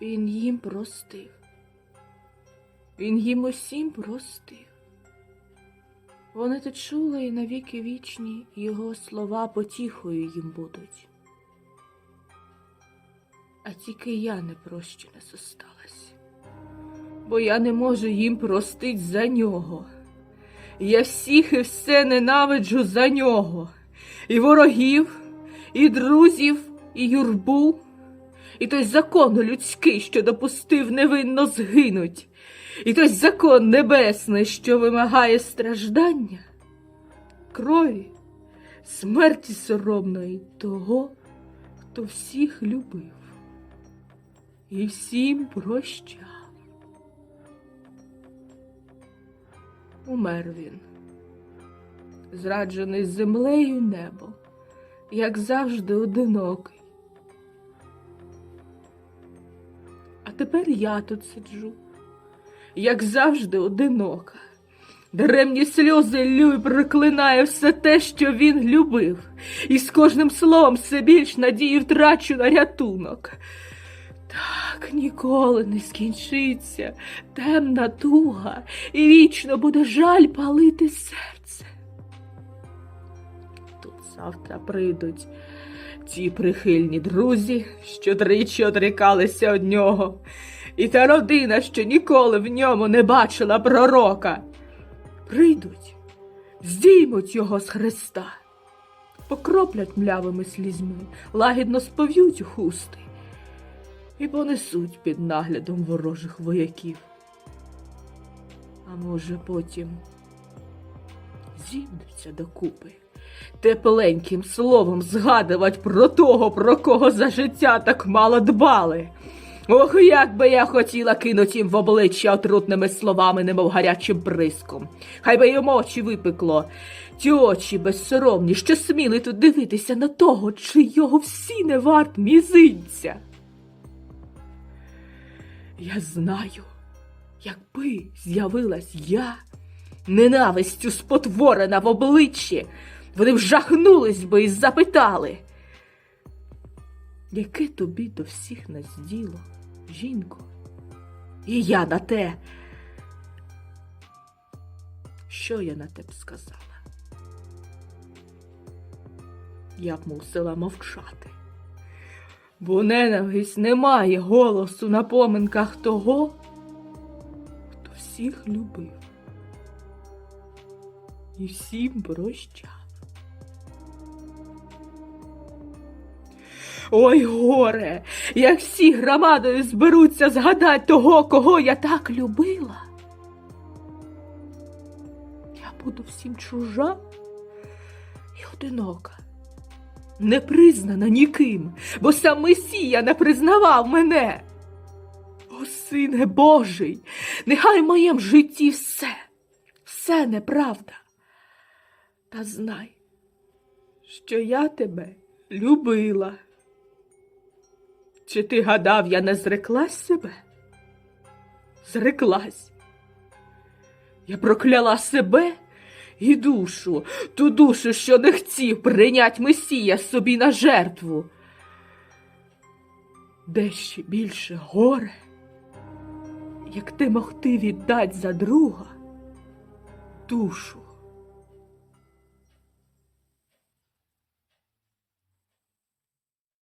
Він їм простив. Він їм усім простив. Вони то чули і навіки вічні його слова потіхою їм будуть. А тільки я не прощена зосталась, бо я не можу їм простить за нього. Я всіх і все ненавиджу за нього, і ворогів, і друзів, і юрбу, і той закон людський, що допустив невинно згинуть, і той закон небесний, що вимагає страждання, крові, смерті соромної того, хто всіх любив і всім прощав. Умер він, зраджений землею й небом, як завжди одинокий. Тепер я тут сиджу, як завжди одинока. Даремні сльози лю й проклинає все те, що він любив, і з кожним словом все більш надії втрачу на рятунок. Так ніколи не скінчиться темна туга, і вічно буде жаль палити серце. Завтра прийдуть ті прихильні друзі, що тричі одрікалися од нього, і та родина, що ніколи в ньому не бачила пророка. Прийдуть, здіймуть його з хреста, покроплять млявими слізьми, лагідно спов'ють хусти і понесуть під наглядом ворожих вояків. А може, потім зібнуться докупи, тепленьким словом згадувати про того, про кого за життя так мало дбали. Ох, як би я хотіла кинуть їм в обличчя отрутними словами, немов гарячим бризком. Хай би їм очі випекло, ті очі безсоромні, що сміли тут дивитися на того, чи його всі не варт мізинця. Я знаю, якби з'явилась я, ненавистю спотворена в обличчі, вони вжахнулись би і запитали. Яке тобі до всіх нас діло, жінко? І я на те. Що я на те б сказала? Я б мусила мовчати бо ненависть не має голосу на поминках того, хто всіх любив і всім прощав. Ой, горе, як всі громадою зберуться згадать того, кого я так любила. Я буду всім чужа і одинока не признана ніким, бо сам Месія не признавав мене. О, сине Божий, нехай в моєму житті все, все неправда. Та знай, що я тебе любила. Чи ти гадав, я не зреклась себе? Зреклась. Я прокляла себе і душу, ту душу, що не хотів прийнять Месія собі на жертву. Де ще більше горе, як ти могти віддать за друга душу